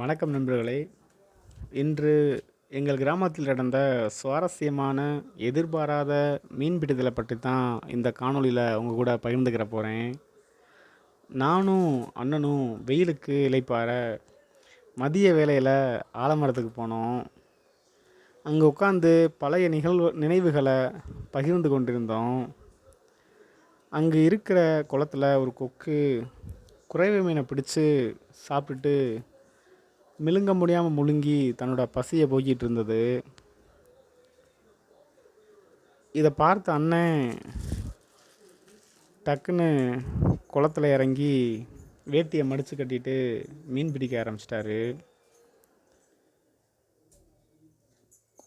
வணக்கம் நண்பர்களே. இன்று எங்கள் கிராமத்தில் நடந்த சுவாரஸ்யமான எதிர்பாராத மீன்பிடித்தலை பற்றி தான் இந்த காணொளியில் உங்கள் கூட பகிர்ந்துக்கிற போகிறேன் நானும் அண்ணனும் வெயிலுக்கு இளைப்பாற மதிய வேளையில் ஆலமரத்துக்கு போனோம். அங்கே உட்காந்து பழைய நிகழ்வு நினைவுகளை பகிர்ந்து கொண்டிருந்தோம். அங்கே இருக்கிற குளத்துல ஒரு கொக்கு குறைவு மீனை பிடிச்சு சாப்பிட்டுட்டு மிழுங்க முடியாமல் முழுங்கி தன்னோட பசியை போக்கிட்டு இருந்தது. இதை பார்த்த அண்ணன் டக்குன்னு குளத்துல இறங்கி வேட்டியை மடித்து கட்டிட்டு மீன் பிடிக்க ஆரம்பிச்சிட்டாரு.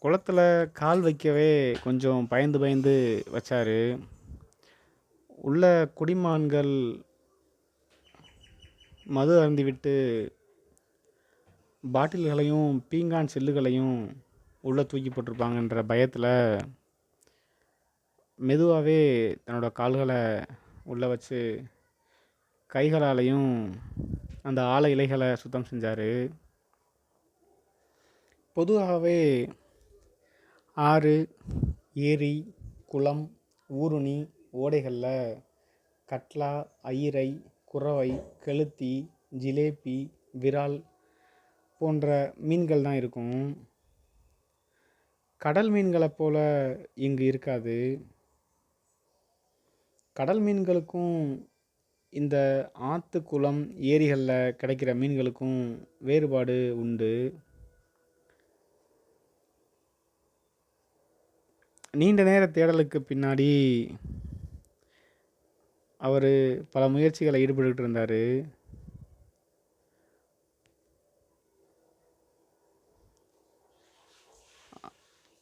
குளத்துல கால் வைக்கவே கொஞ்சம் பயந்து பயந்து வச்சாரு. உள்ள குடிமான்கள் மது அருந்திவிட்டு பாட்டில்களையும் பீங்கான் செல்லுகளையும் உள்ளே தூக்கி போட்டிருப்பாங்கன்ற பயத்தில் மெதுவாகவே தன்னோட கால்களை உள்ளே வச்சு கைகளாலையும் அந்த ஆலை இலைகளை சுத்தம் செஞ்சார். பொதுவாகவே ஆறு ஏரி குளம் ஊருணி ஓடைகளில் கட்லா ஐயிரை குறவை கெளுத்தி ஜிலேபி விரால் போன்ற மீன்கள் தான் இருக்கும். கடல் மீன்களை போல் இங்கு இருக்காது. கடல் மீன்களுக்கும் இந்த ஆற்று குளம் ஏரிகளில் கிடைக்கிற மீன்களுக்கும் வேறுபாடு உண்டு. நீண்ட நேர தேடலுக்கு பின்னாடி அவர் பல முயற்சிகளை ஈடுபட்டு இருந்தார்.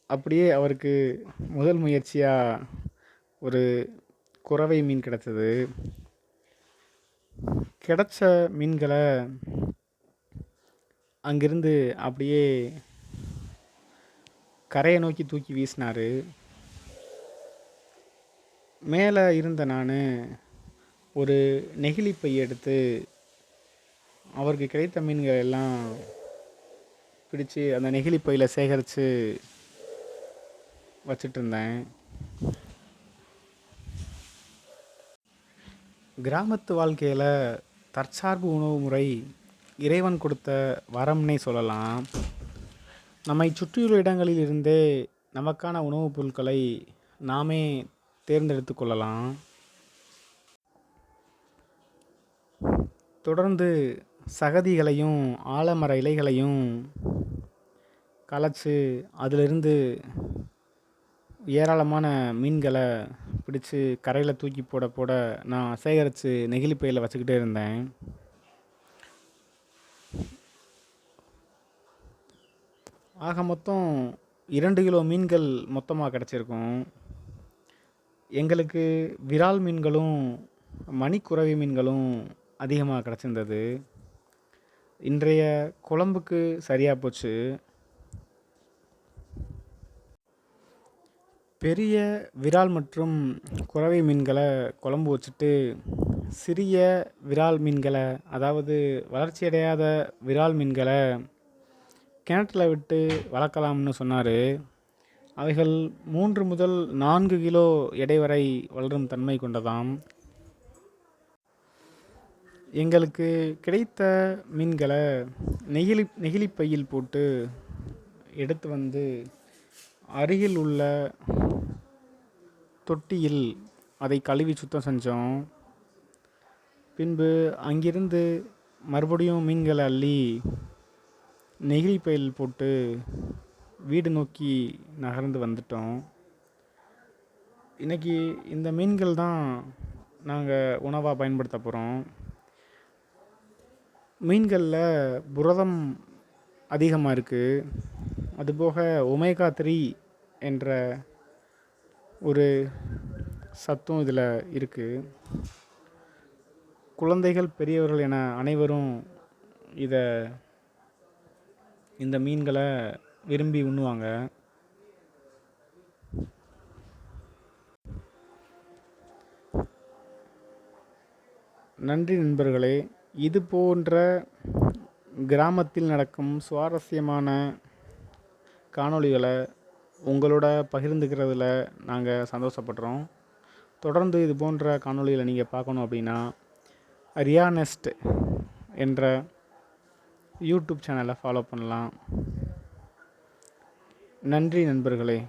அப்படியே அவருக்கு முதல் முயற்சியாக ஒரு குறவை மீன் கிடச்சது கிடைச்ச மீன்களை அங்கிருந்து அப்படியே கரையை நோக்கி தூக்கி வீசினார். மேலே இருந்த நான் ஒரு நெகிழி பை எடுத்து அவருக்கு கிடைத்த மீன்கள் எல்லாம் பிடிச்சு அந்த நெகிழி பையில் சேகரித்து வச்சிட்டு இருந்தேன் கிராமத்து வாழ்க்கையில் தற்சார்பு உணவு முறை இறைவன் கொடுத்த வரம்னே சொல்லலாம். நம்மை சுற்றியுள்ள இடங்களில் இருந்தே நமக்கான உணவுப் பொருட்களை நாமே தேர்ந்தெடுத்து கொள்ளலாம். தொடர்ந்து சகதிகளையும் ஆலமர இலைகளையும் கலைச்சு அதிலிருந்து ஏராளமான மீன்களை பிடிச்சு கரையில் தூக்கி போட போட நான் சேகரித்து நெகிழி பையில் வச்சுக்கிட்டே இருந்தேன். ஆக மொத்தம் இரண்டு கிலோ மீன்கள் மொத்தமாக கிடச்சிருக்கும். எங்களுக்கு விரால் மீன்களும் மணிக்குறவி மீன்களும் அதிகமாக கிடச்சிருந்தது. இன்றைய குழம்புக்கு சரியாக போச்சு. பெரிய விரால் மற்றும் குறவை மீன்களை குழம்பு வச்சுட்டு சிறிய விரால் மீன்களை அதாவது வளர்ச்சியடையாத விரால் மீன்களை கிணற்றில் விட்டு வளர்க்கலாம்னு சொன்னார். அவைகள் மூன்று முதல் நான்கு கிலோ எடை வரை வளரும் தன்மை கொண்டதாம். எங்களுக்கு கிடைத்த மீன்களை நெகிழி நெகிழி பையில் போட்டு எடுத்து வந்து அருகில் உள்ள தொட்டியில் அதை கழுவி சுத்தம் செஞ்சோம். பின்பு அங்கிருந்து மறுபடியும் மீன்களை அள்ளி நெகிழி பையில் போட்டு வீடு நோக்கி நகர்ந்து வந்துட்டோம். இன்றைக்கி இந்த மீன்கள் தான் நாங்கள் உணவாக பயன்படுத்த போகிறோம் மீன்களில் புரதம் அதிகமாக இருக்குது அதுபோக ஒமேகா த்ரீ என்ற ஒரு சத்தும் இதில் இருக்குது குழந்தைகள் பெரியவர்கள் என அனைவரும் இதை இந்த மீன்களை விரும்பி உண்ணுவாங்க. நன்றி நண்பர்களே இது போன்ற கிராமத்தில் நடக்கும் சுவாரஸ்யமான காணொளிகளை உங்களோட பகிர்ந்துக்கிறதுல நாங்கள் சந்தோஷப்படுறோம். தொடர்ந்து இது போன்ற காணொளிகளை நீங்கள் பார்க்கணும் அப்படின்னா ரியானெஸ்ட் என்ற யூடியூப் சேனலை ஃபாலோ பண்ணலாம். நன்றி நண்பர்களே.